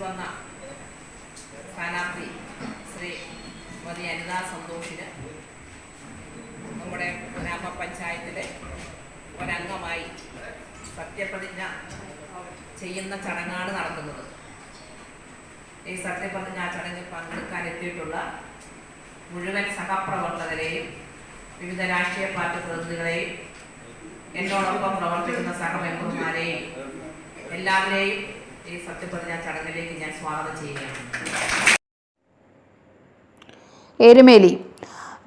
വന്ന സ്ഥാനാർത്ഥി ശ്രീ മതി അനിതാ സന്തോഷിന് നമ്മുടെ ഗ്രാമപഞ്ചായത്തിലെ ഒരംഗമായി സത്യപ്രതിജ്ഞ ചെയ്യുന്ന ചടങ്ങാണ് നടക്കുന്നത്. ഈ സത്യപ്രതിജ്ഞ ചടങ്ങിൽ പങ്കെടുക്കാൻ എത്തിയിട്ടുള്ള മുഴുവൻ സഹപ്രവർത്തകരെയും വിവിധ രാഷ്ട്രീയ പാർട്ടി പ്രതിനിധികളെയും എന്നോടൊപ്പം പ്രവർത്തിക്കുന്ന സഹമെമ്പർമാരെയും എല്ലാവരെയും ഈ സത്യപ്രതിജ്ഞ ചടങ്ങിലേക്ക് ഞാൻ സ്വാഗതം ചെയ്യുകയാണ്. എരുമേലി.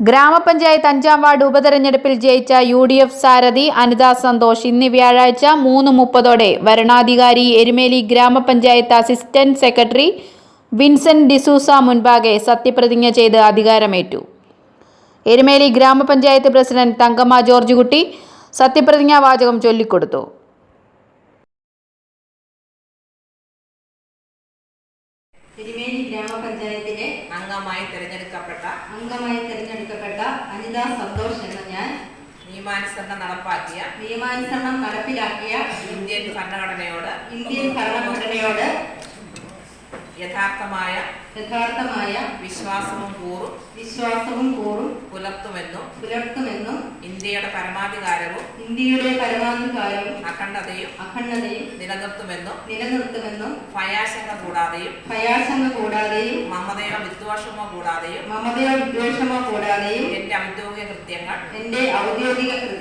ഗ്രാമപഞ്ചായത്ത് അഞ്ചാം വാർഡ് ഉപതെരഞ്ഞെടുപ്പിൽ ജയിച്ച യു ഡി എഫ് സാരഥി അനിത സന്തോഷ് ഇന്ന് വ്യാഴാഴ്ച മൂന്ന് മുപ്പതോടെ വരണാധികാരി എരുമേലി ഗ്രാമപഞ്ചായത്ത് അസിസ്റ്റന്റ് സെക്രട്ടറി വിൻസെന്റ് ഡിസൂസ മുൻപാകെ സത്യപ്രതിജ്ഞ ചെയ്ത് അധികാരമേറ്റു. എരുമേലി ഗ്രാമപഞ്ചായത്ത് പ്രസിഡന്റ് തങ്കമ്മ ജോർജ് കുട്ടി സത്യപ്രതിജ്ഞാ വാചകം ചൊല്ലിക്കൊടുത്തു തിരുമേനി ഗ്രാമപഞ്ചായത്തിലെ അംഗമായി തിരഞ്ഞെടുക്കപ്പെട്ട അംഗമായി തിരഞ്ഞെടുക്കപ്പെട്ട അനിത സന്തോഷ് എന്ന ഞാൻ നിയമാനുസരണം നടപ്പാക്കിയ നിയമാനുസരണം നടപ്പിലാക്കിയ ഇന്ത്യൻ ഭരണഘടനയോട് ഇന്ത്യൻ ഭരണഘടനയോട് യഥാർത്ഥമായ യഥാർത്ഥമായ വിശ്വാസവും കൂറും വിശ്വാസവും കൂറും പുലർത്തുമെന്നും പുലർത്തുമെന്നും ഇന്ത്യയുടെ പരമാധികാരവും ഇന്ത്യയുടെ പരമാധികാരവും അഖണ്ഡതയും അഖണ്ഡതയും നിലനിർത്തുമെന്നും നിലനിർത്തുമെന്നും ഭയാശങ്ക കൂടാതെയും ഭയാശങ്ക കൂടാതെയും മമതയോ വിദ്വേഷമോ കൂടാതെയും മമതയോ വിദ്വേഷമോ കൂടാതെയും എന്റെ ഔദ്യോഗിക കൃത്യങ്ങൾ എന്റെ ഔദ്യോഗിക കൃത്യങ്ങൾ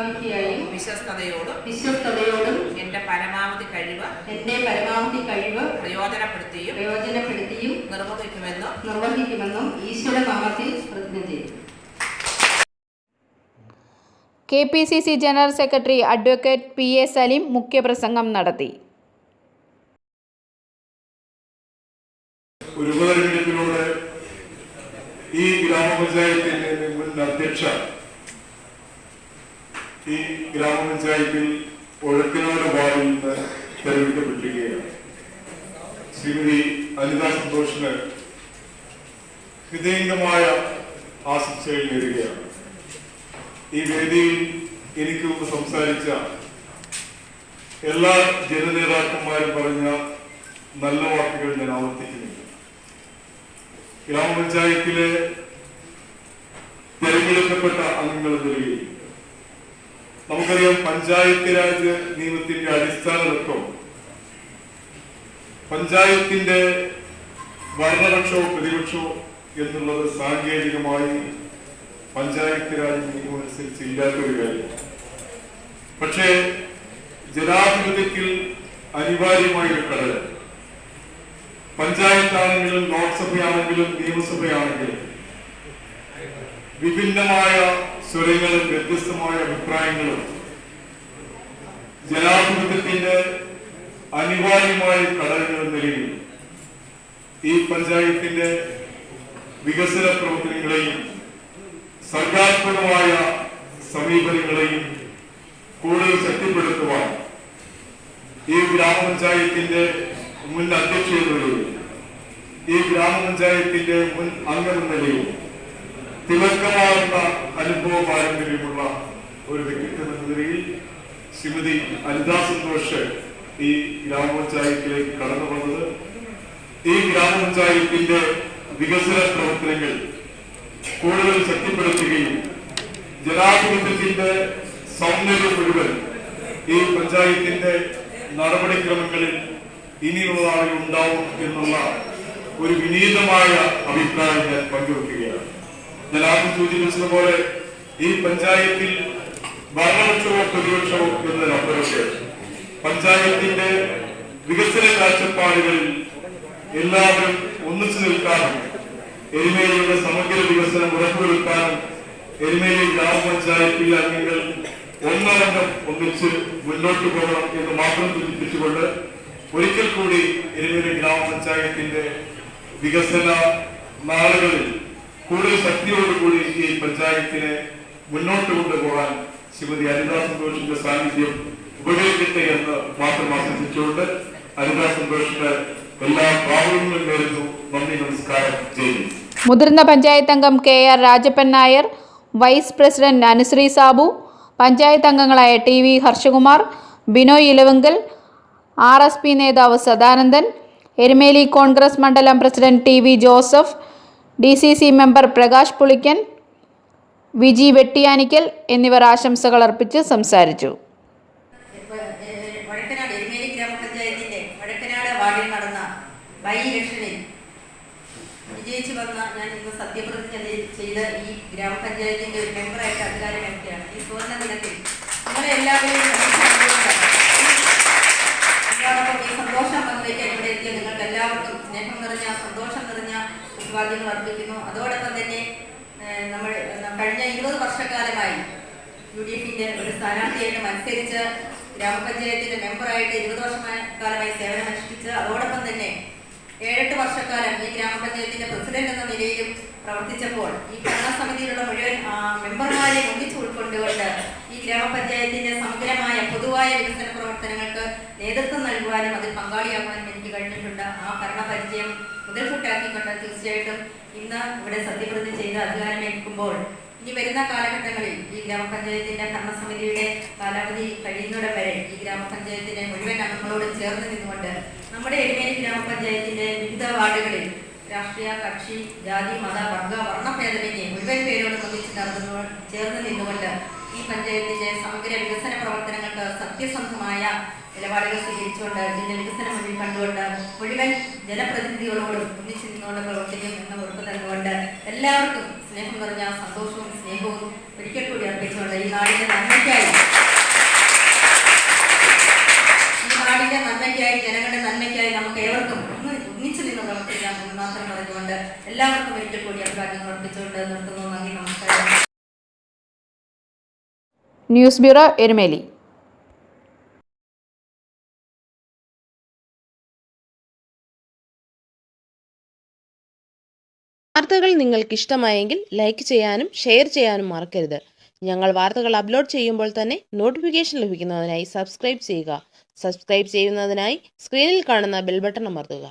യഥാവിധിയായും വിശ്വസ്തയോടും വിശ്വസ്തയോടും എന്റെ പരമാവധി കഴിവ് എന്റെ പരമാവധി കഴിവ് പ്രയോജനപ്പെടുത്തിയും പ്രയോജനപ്പെടുത്തിയും നിർവഹിക്കുമെന്നും നിർവഹിക്കുമെന്നും ഈശ്വര നാമത്തിൽ പ്രതിജ്ഞ ചെയ്തു. K P C C general secretary advocate P A Saleem മുഖ്യപ്രസംഗം നടത്തി. ഒരു ഉപതെരഞ്ഞെടുപ്പിലൂടെ ഈ ഗ്രാമപഞ്ചായത്തിന്റെ മുൻ അധ്യക്ഷ ഈ ഗ്രാമപഞ്ചായത്തിൽ ഒഴുക്കിനോട് വാർഡിൽ നിന്ന് തെരഞ്ഞെടുക്കപ്പെട്ടിരിക്കുകയാണ്. ശ്രീമതി അനിത സന്തോഷിന് ഹൃദയംഗമായ ആശംസകൾ നേരുകയാണ്. ഈ വേദിയിൽ എനിക്ക് മുമ്പ് സംസാരിച്ച എല്ലാ ജനനേതാക്കന്മാരും പറഞ്ഞ നല്ല വാക്കുകൾ ഞാൻ ആവർത്തിക്കുന്നില്ല. ഗ്രാമപഞ്ചായത്തിലെ തെരഞ്ഞെടുക്കപ്പെട്ട അംഗങ്ങൾ നിലയിൽ നമുക്കറിയാം പഞ്ചായത്ത് രാജ് നിയമത്തിന്റെ അടിസ്ഥാന തത്വം പഞ്ചായത്തിന്റെ ഭരണപക്ഷവും പ്രതിപക്ഷവും എന്നുള്ളത് സാങ്കേതികമായി പഞ്ചായത്ത് രാജ് നിയമം അനുസരിച്ച് ഇല്ലാത്തൊരു കാര്യം പക്ഷേ ജനാധിപത്യത്തിൽ അനിവാര്യമായ ഒരു ഘടകം. പഞ്ചായത്താണെങ്കിലും ലോക്സഭയാണെങ്കിലും നിയമസഭയാണെങ്കിലും വിഭിന്നമായ സ്വരങ്ങളും വ്യത്യസ്തമായ അഭിപ്രായങ്ങളും ജനാധിപത്യത്തിന്റെ അനിവാര്യമായ ഘടകങ്ങൾ നിലയിൽ ഈ പഞ്ചായത്തിന്റെ വികസന പ്രവർത്തനങ്ങളെയും സർഗാത്മകമായ സമീപനങ്ങളെയും കൂടുതൽ ശക്തിപ്പെടുത്തുവാൻ ഈ ഗ്രാമപഞ്ചായത്തിന്റെ മുൻ അധ്യക്ഷ ഈ ഗ്രാമപഞ്ചായത്തിന്റെ മുൻ അംഗം എന്ന നിലയിൽ തിളക്കമാർന്ന അനുഭവ പാരമ്പര്യമുള്ള ഒരു വ്യക്തിത്വം എന്ന നിലയിൽ ശ്രീമതി അനിതാ സന്തോഷ് ഈ ഗ്രാമപഞ്ചായത്തിലേക്ക് കടന്നു വന്നത്. ഈ ഗ്രാമപഞ്ചായത്തിന്റെ വികസന പ്രവർത്തനങ്ങൾ കൂടുതൽ ശക്തിപ്പെടുത്തുകയും ജനാധിപത്യത്തിന്റെ സൗന്ദര്യം മുഴുവൻ ഈ പഞ്ചായത്തിന്റെ നടപടിക്രമങ്ങളിൽ ഇനിയുള്ള നാളിൽ ഉണ്ടാവും എന്നുള്ള ഒരു വിനീതമായ അഭിപ്രായം ഞാൻ പങ്കുവെക്കുകയാണ്. ഞാൻ ആദ്യം സൂചിപ്പിച്ചതുപോലെ ഈ പഞ്ചായത്തിൽ ഭരണപക്ഷമോ പ്രതിപക്ഷമോ എന്നതിനപ്പുറത്ത് പഞ്ചായത്തിന്റെ വികസന കാഴ്ചപ്പാടുകളിൽ എല്ലാവരും ഒന്നിച്ചു നിൽക്കാനും എരുമേലിയുടെ സമഗ്ര വികസനം ഉറപ്പുവരുത്താനും എരുമേലി ഗ്രാമപഞ്ചായത്തിലെ അംഗങ്ങൾ ഒന്നരംഗം ഒന്നിച്ച് മുന്നോട്ട് പോകണം എന്ന് മാത്രം സൂചിപ്പിച്ചുകൊണ്ട് ഒരിക്കൽ കൂടി എരുമേലി ഗ്രാമപഞ്ചായത്തിന്റെ വികസന നാളുകളിൽ കൂടുതൽ ശക്തിയോടുകൂടി ഈ പഞ്ചായത്തിനെ മുന്നോട്ട് കൊണ്ടുപോകാൻ ശ്രീമതി അനിതാ സന്തോഷിന്റെ സാന്നിധ്യം ഉപകരിക്കട്ടെ എന്ന് മാത്രം ആശംസിച്ചുകൊണ്ട് അനിതാ സന്തോഷിന്റെ എല്ലാ പ്രാവുകളും നേരുന്നു. നന്ദി നമസ്കാരം. ചെയ്യുന്നു മുതിർന്ന പഞ്ചായത്ത് അംഗം K R Rajappan Nair vice president Anusree Sabu panchayat അംഗങ്ങളായ T V Harshakumar Binoy Elavankal R S P നേതാവ് സദാനന്ദൻ എരുമേലി കോൺഗ്രസ് മണ്ഡലം president T V Joseph D C C member Prakash Pulickan Viji Vettiyanickal എന്നിവർ ആശംസകൾ അർപ്പിച്ച് സംസാരിച്ചു. നടന്ന ഇലക്ഷനിൽ ഞാൻ ഇന്ന് സത്യപ്രതിജ്ഞ ചെയ്- ചെയ്ത ഈ ഗ്രാമപഞ്ചായത്തിന്റെ ഒരു മെമ്പറായിട്ട് ഈ സുവർണ ദിനത്തിൽ നിങ്ങളോടൊപ്പം ഈ സന്തോഷം പങ്കുവയ്ക്കാൻ ഇവിടെ എത്തിയ നിങ്ങൾക്ക് എല്ലാവർക്കും സ്നേഹം നിറഞ്ഞ സന്തോഷം നിറഞ്ഞ അഭിവാദ്യങ്ങൾ അർപ്പിക്കുന്നു അതോടൊപ്പം തന്നെ ഏഹ്, നമ്മൾ ഏഹ്, കഴിഞ്ഞ ഇരുപത് വർഷക്കാലമായി യു ഡി എഫിന്റെ ഒരു സ്ഥാനാർത്ഥിയായിട്ട് മത്സരിച്ച് ഗ്രാമപഞ്ചായത്തിന്റെ മെമ്പറായിട്ട് ഇരുപത് വർഷക്കാലമായി സേവനമനുഷ്ഠിച്ച് അതോടൊപ്പം തന്നെ ഏഴെട്ട് വർഷക്കാലം ഈ ഗ്രാമപഞ്ചായത്തിന്റെ പ്രസിഡന്റ് എന്ന നിലയിലും പ്രവർത്തിച്ചപ്പോൾ ഈ ഭരണസമിതിയിലുള്ള മുഴുവൻ മെമ്പർമാരെ ഒന്നിച്ചു ഉൾക്കൊണ്ടുകൊണ്ട് ഈ ഗ്രാമപഞ്ചായത്തിന്റെ സമഗ്രമായ പൊതുവായ വികസന പ്രവർത്തനങ്ങൾക്ക് നേതൃത്വം നൽകുവാനും അതിൽ പങ്കാളിയാകുവാനും എനിക്ക് കഴിഞ്ഞിട്ടുണ്ട്. ആ ഭരണപരിചയം മുതൽക്കൂട്ടാക്കിക്കൊണ്ട് തീർച്ചയായിട്ടും ഇന്ന് ഇവിടെ സത്യപ്രതിജ്ഞ ചെയ്ത് അധികാരമേൽക്കുമ്പോൾ ഇനി വരുന്ന കാലഘട്ടങ്ങളിൽ ഈ ഗ്രാമപഞ്ചായത്തിന്റെ ഭരണസമിതിയുടെ കാലാവധി കഴിയുന്നിടം വരെ ഈ ഗ്രാമപഞ്ചായത്തിന്റെ മുഴുവൻ അംഗങ്ങളോട് ചേർന്ന് നിന്നുകൊണ്ട് നമ്മുടെ എരുമേലി ഗ്രാമപഞ്ചായത്തിന്റെ വിവിധ വാർഡുകളിൽ രാഷ്ട്രീയ കക്ഷി ജാതി മത വർഗ വർണഭേദമന്യേ മുഴുവൻ പേരോട് ഒന്നിച്ച് നടന്നു ചേർന്ന് നിന്നുകൊണ്ട് ഈ പഞ്ചായത്തിന്റെ സമഗ്ര വികസന പ്രവർത്തനങ്ങൾക്ക് സത്യസന്ധമായ നിലപാടുകൾ സ്വീകരിച്ചുകൊണ്ട് ഇതിന്റെ വികസന മുന്നിൽ കണ്ടുകൊണ്ട് മുഴുവൻ ജനപ്രതിനിധികളോടും ഒന്നിച്ചു നിന്നുകൊണ്ട് പ്രവർത്തിക്കും എന്ന ഉറപ്പ് നൽകുകൊണ്ട് എല്ലാവർക്കും സ്നേഹം നിറഞ്ഞ സന്തോഷവും സ്നേഹവും ഒരിക്കൽ കൂടി അർപ്പിച്ചുകൊണ്ട് ഈ നാടിന്റെ നന്മയ്ക്കായി ഈ നാടിന്റെ നന്മയ്ക്കായി ജനങ്ങളുടെ നന്മയ്ക്കായി നമുക്ക് ഏവർക്കും ഒന്ന് ഒന്നിച്ചു നിന്ന് പ്രവർത്തിക്കാം എന്ന് മാത്രം പറഞ്ഞുകൊണ്ട് എല്ലാവർക്കും ഒരിക്കൽ കൂടി അഭിപ്രായം അർപ്പിച്ചുകൊണ്ട് നിർത്തുന്നു. നന്ദി നമസ്കാരം. News bureau Erumeli. വാർത്തകൾ നിങ്ങൾക്ക് ഇഷ്ടമായെങ്കിൽ ലൈക്ക് ചെയ്യാനും ഷെയർ ചെയ്യാനും മറക്കരുത്. ഞങ്ങൾ വാർത്തകൾ അപ്ലോഡ് ചെയ്യുമ്പോൾ തന്നെ നോട്ടിഫിക്കേഷൻ ലഭിക്കുന്നതിനായി സബ്സ്ക്രൈബ് ചെയ്യുക. സബ്സ്ക്രൈബ് ചെയ്യുന്നതിനായി സ്ക്രീനിൽ കാണുന്ന ബെൽ ബട്ടൺ അമർത്തുക.